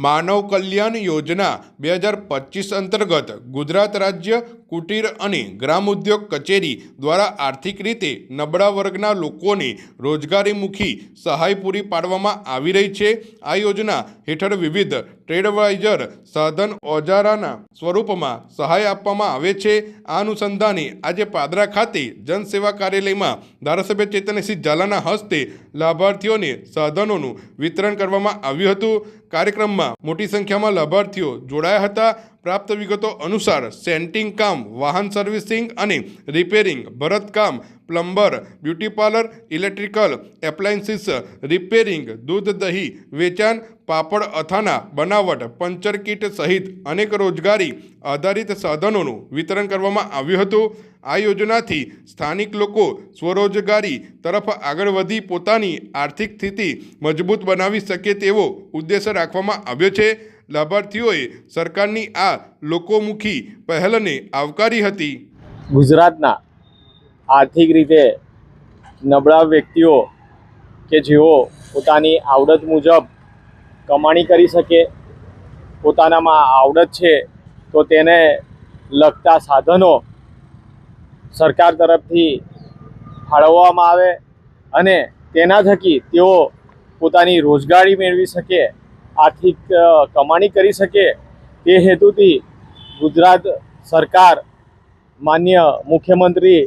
માનવ કલ્યાણ યોજના બે હજાર પચીસ અંતર્ગત ગુજરાત રાજ્ય કુટીર અને ગ્રામ ઉદ્યોગ કચેરી દ્વારા આર્થિક રીતે નબળા વર્ગના લોકોને રોજગારીમુખી સહાય પૂરી પાડવામાં આવી રહી છે. આ યોજના હેઠળ વિવિધ ટ્રેડવાઇઝર સાધન ઓજારાના સ્વરૂપમાં સહાય આપવામાં આવે છે. આ અનુસંધાને આજે પાદરા ખાતે જનસેવા કાર્યાલયમાં ધારાસભ્ય ચેતનસિંહ ઝાલાના હસ્તે લાભાર્થીઓને સાધનોનું વિતરણ કરવામાં આવ્યું હતું. કાર્યક્રમમાં મોટી સંખ્યામાં લાભાર્થીઓ જોડાયા હતા. પ્રાપ્ત વિગતો અનુસાર સેન્ટિંગ કામ, વાહન સર્વિસિંગ અને રિપેરિંગ ભરતકામ plumber, beauty parlour, electrical, appliances, repairing, દૂધ દહીં, વેચાણ, પાપડ, અથાના, બનાવટ, પંચર કીટ સહિત અનેક રોજગારી આધારિત સાધનોનું વિતરણ કરવામાં આવ્યું હતું. આ યોજનાથી સ્થાનિક લોકો સ્વરોજગારી તરફ આગળ વધી પોતાની આર્થિક સ્થિતિ મજબૂત બનાવી શકે તેવો ઉદ્દેશ રાખવામાં આવ્યો છે. લાભાર્થીઓએ સરકારની આ લોકોમુખી પહેલને આવકારી હતી. ગુજરાતના આર્થિક રીતે નબળા વ્યક્તિઓ કે જેઓ પોતાની આવડત મુજબ કમાણી કરી શકે, પોતાનામાં આવડત છે, તો તેને લગતા સાધનો સરકાર તરફથી ફાળવવામાં આવે અને તેના થકી તેઓ પોતાની રોજગારી મેળવી શકે આર્થિક કમાણી કરી શકે તે હેતુથી ગુજરાત સરકાર માન્ય મુખ્યમંત્રી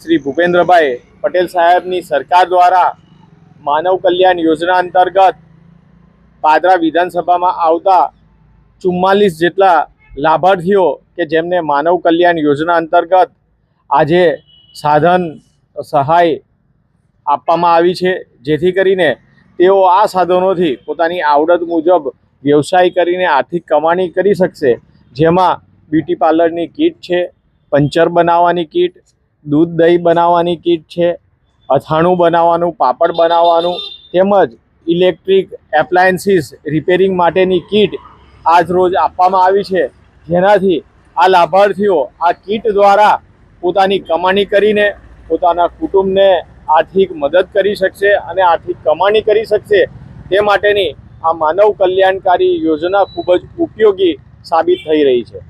શ્રી ભૂપેન્દ્રભાઈ પટેલ સાહેબની સરકાર દ્વારા માનવ કલ્યાણ યોજના અંતર્ગત પાદરા વિધાનસભામાં આવતા ચુમ્માલીસ જેટલા લાભાર્થીઓ કે જેમને માનવ કલ્યાણ યોજના અંતર્ગત આજે સાધન સહાય આપવામાં આવી છે, જેથી કરીને તેઓ આ સાધનોથી પોતાની આવડત મુજબ વ્યવસાય કરીને આર્થિક કમાણી કરી શકશે. જેમાં બ્યુટી પાર્લરની કીટ છે, પંચર બનાવવાની કીટ, દૂધ દહીં બનાવવાની કીટ છે, અથાણું બનાવવાનું, પાપડ બનાવવાનું, તેમજ ઇલેક્ટ્રિક એપ્લાયન્સીસ રિપેરિંગ માટેની કીટ આજ રોજ આપવામાં આવી છે. જેનાથી આ લાભાર્થીઓ આ કીટ દ્વારા પોતાની કમાણી કરીને પોતાના કુટુંબને આર્થિક મદદ કરી શકશે અને આર્થિક કમાણી કરી શકશે તે માટેની આ માનવ કલ્યાણકારી યોજના ખૂબ જ ઉપયોગી સાબિત થઈ રહી છે.